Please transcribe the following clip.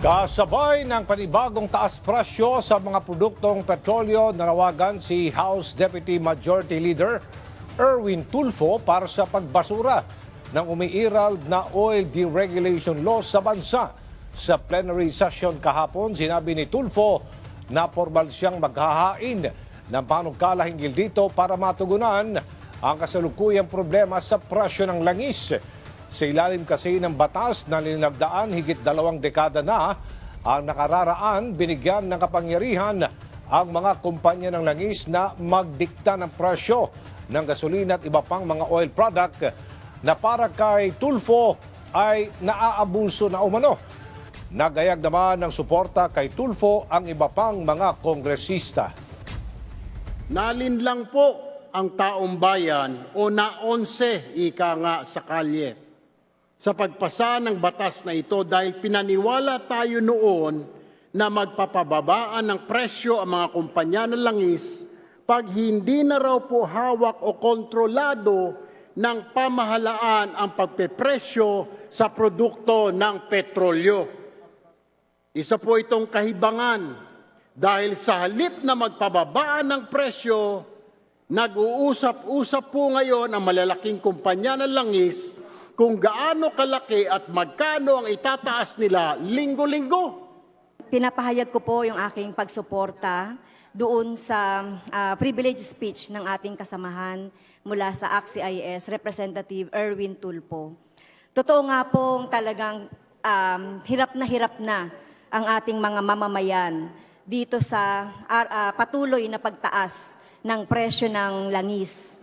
Kasabay ng panibagong taas presyo sa mga produktong petrolyo, nanawagan si House Deputy Majority Leader Erwin Tulfo para sa pagbasura ng umiiral na oil deregulation law sa bansa. Sa plenary session kahapon, sinabi ni Tulfo na formal siyang maghahain ng panukala hinggil dito para matugunan ang kasalukuyang problema sa presyo ng langis. Sa ilalim kasi ng batas na linagdaan higit dalawang dekada na, ang nakararaan binigyan ng kapangyarihan ang mga kumpanya ng langis na magdikta ng presyo ng gasolina at iba pang mga oil product na para kay Tulfo ay naaabuso na umano. Nagayag naman ng suporta kay Tulfo ang iba pang mga kongresista. Nalinlang po ang taong bayan o naonse ika nga sa kalye sa pagpasa ng batas na ito dahil pinaniwala tayo noon na magpapababaan ng presyo ang mga kumpanya ng langis pag hindi na raw po hawak o kontrolado ng pamahalaan ang pagpepresyo sa produkto ng petrolyo. Isa po itong kahibangan dahil sa halip na magpababaan ng presyo, nag-uusap-usap po ngayon ang malalaking kumpanya ng langis kung gaano kalaki at magkano ang itataas nila linggo-linggo. Pinapahayag ko po yung aking pagsuporta doon sa ah, privilege speech ng ating kasamahan mula sa AXIS, Representative Erwin Tulpo. Totoo nga pong talagang um, hirap na hirap na ang ating mga mamamayan dito sa ah, patuloy na pagtaas ng presyo ng langis.